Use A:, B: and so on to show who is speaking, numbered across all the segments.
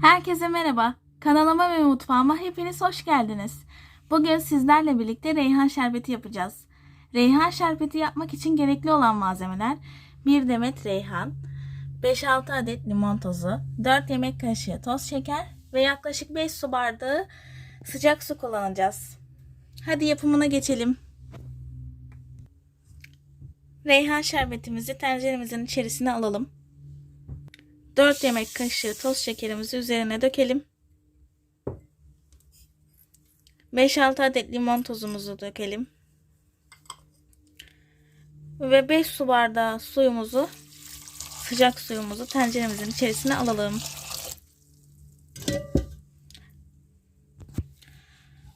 A: Herkese merhaba. Kanalıma ve mutfağıma hepiniz hoş geldiniz. Bugün sizlerle birlikte reyhan şerbeti yapacağız. Reyhan şerbeti yapmak için gerekli olan malzemeler 1 demet reyhan, 5-6 adet limon tozu, 4 yemek kaşığı toz şeker ve yaklaşık 5 su bardağı sıcak su kullanacağız. Hadi yapımına geçelim. Reyhan şerbetimizi tenceremizin içerisine alalım. 4 yemek kaşığı toz şekerimizi üzerine dökelim. 5-6 adet limon tozumuzu dökelim. Ve 5 su bardağı suyumuzu sıcak suyumuzu tenceremizin içerisine alalım.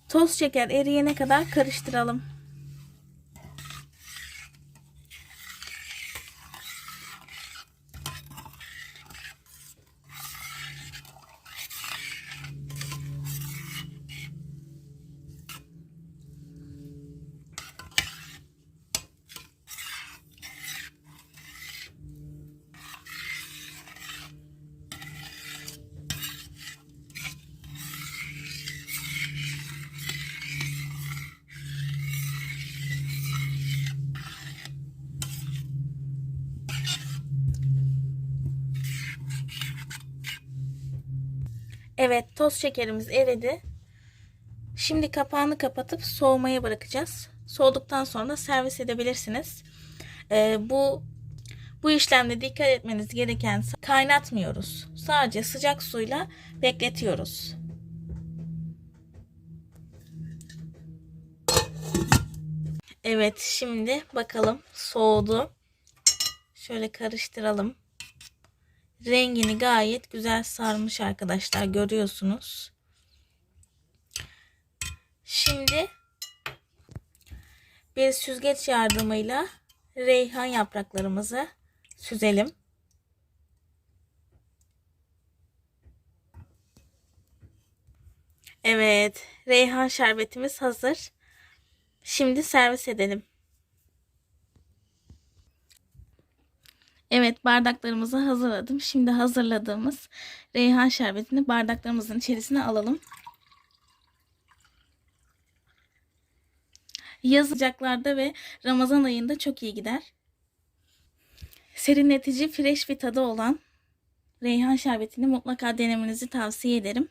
A: Toz şeker eriyene kadar karıştıralım. Evet toz şekerimiz eridi. Şimdi kapağını kapatıp soğumaya bırakacağız. Soğuduktan sonra servis edebilirsiniz. Ee, bu bu işlemde dikkat etmeniz gereken kaynatmıyoruz. Sadece sıcak suyla bekletiyoruz. Evet şimdi bakalım soğudu. Şöyle karıştıralım. Rengini gayet güzel sarmış arkadaşlar görüyorsunuz. Şimdi bir süzgeç yardımıyla reyhan yapraklarımızı süzelim. Evet, reyhan şerbetimiz hazır. Şimdi servis edelim. Evet bardaklarımızı hazırladım. Şimdi hazırladığımız reyhan şerbetini bardaklarımızın içerisine alalım. Yaz sıcaklarda ve Ramazan ayında çok iyi gider. Serinletici, fresh bir tadı olan reyhan şerbetini mutlaka denemenizi tavsiye ederim.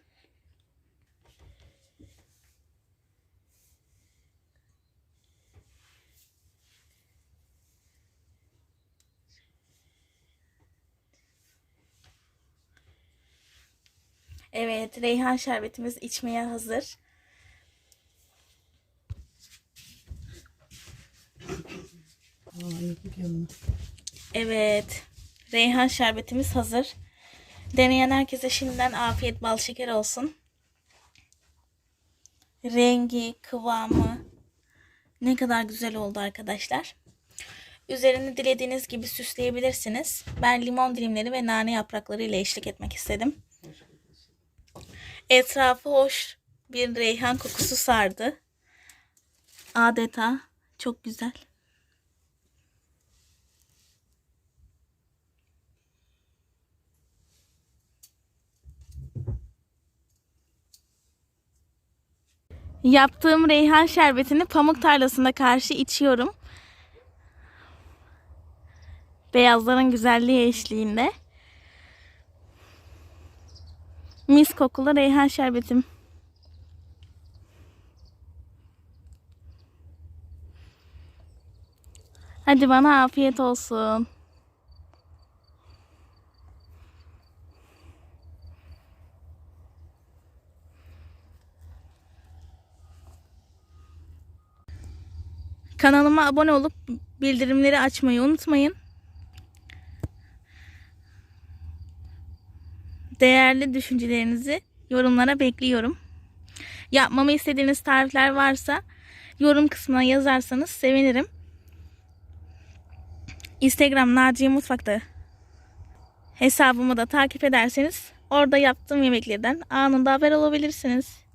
A: Evet, reyhan şerbetimiz içmeye hazır. Evet, reyhan şerbetimiz hazır. Deneyen herkese şimdiden afiyet bal şeker olsun. Rengi, kıvamı ne kadar güzel oldu arkadaşlar. Üzerini dilediğiniz gibi süsleyebilirsiniz. Ben limon dilimleri ve nane yaprakları ile eşlik etmek istedim. Etrafı hoş bir reyhan kokusu sardı. Adeta çok güzel. Yaptığım reyhan şerbetini pamuk tarlasında karşı içiyorum. Beyazların güzelliği eşliğinde. Mis kokulu reyhan şerbetim. Hadi bana afiyet olsun. Kanalıma abone olup bildirimleri açmayı unutmayın. Değerli düşüncelerinizi yorumlara bekliyorum. Yapmamı istediğiniz tarifler varsa yorum kısmına yazarsanız sevinirim. Instagram Naciye Mutfak'ta hesabımı da takip ederseniz orada yaptığım yemeklerden anında haber alabilirsiniz.